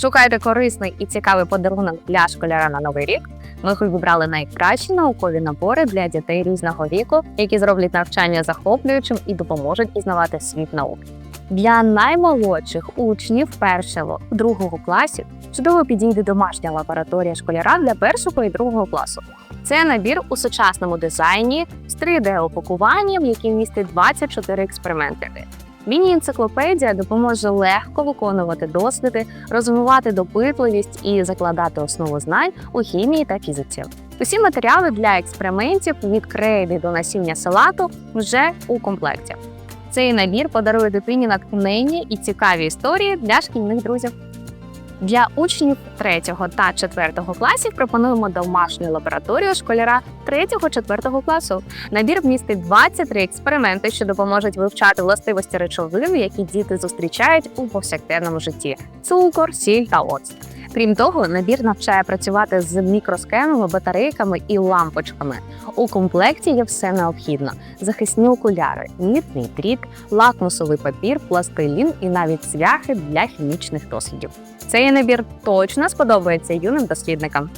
Шукайте корисний і цікавий подарунок для школяра на новий рік. Ми вибрали найкращі наукові набори для дітей різного віку, які зроблять навчання захоплюючим і допоможуть пізнавати світ науки. Для наймолодших учнів першого другого класів чудово підійде домашня лабораторія школяра для першого і другого класу. Це набір у сучасному дизайні з 3D-опакуванням, який містить 24 експерименти. Міні-енциклопедія допоможе легко виконувати досліди, розвивати допитливість і закладати основу знань у хімії та фізиці. Усі матеріали для експериментів від крейди до насіння салату вже у комплекті. Цей набір подарує дитині натхнення і цікаві історії для шкільних друзів. Для учнів 3 та 4 класів пропонуємо домашню лабораторію школяра 3-4 класу. Набір вмістить 23 експерименти, що допоможуть вивчати властивості речовин, які діти зустрічають у повсякденному житті: цукор, сіль та оцет. Крім того, набір навчає працювати з мікроскемами, батарейками і лампочками. У комплекті є все необхідно: захисні окуляри, мітний дріт, лакмусовий папір, пластилін і навіть цвяхи для хімічних дослідів. Цей набір точно сподобається юним дослідникам.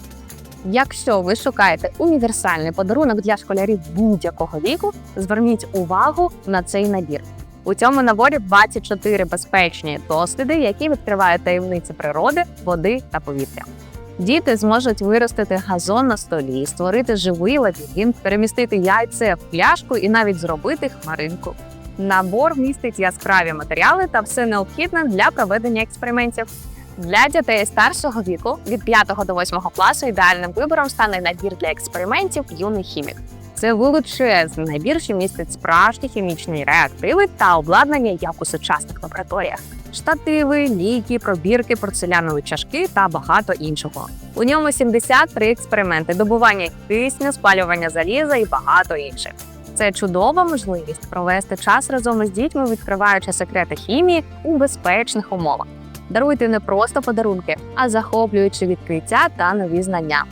Якщо ви шукаєте універсальний подарунок для школярів будь-якого віку, зверніть увагу на цей набір. У цьому наборі 24 безпечні досліди, які відкривають таємниці природи, води та повітря. Діти зможуть виростити газон на столі, створити живий лабіринт, перемістити яйце в пляшку і навіть зробити хмаринку. Набор містить яскраві матеріали та все необхідне для проведення експериментів. Для дітей старшого віку від 5 до 8 класу ідеальним вибором стане набір для експериментів юний хімік. Це величезний набір, що містить справжні хімічні реактиви та обладнання, як у сучасних лабораторіях. Штативи, ліки, пробірки, порцелянові чашки та багато іншого. У ньому 73 експерименти, добування кисню, спалювання заліза і багато інших. Це чудова можливість провести час разом із дітьми, відкриваючи секрети хімії у безпечних умовах. Даруйте не просто подарунки, а захоплюючи відкриття та нові знання.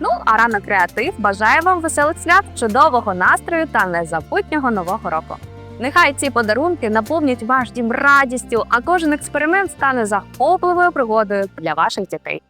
Ну а рано креатив бажає вам веселих свят, чудового настрою та незабутнього нового року. Нехай ці подарунки наповнять ваш дім радістю, а кожен експеримент стане захопливою пригодою для ваших дітей.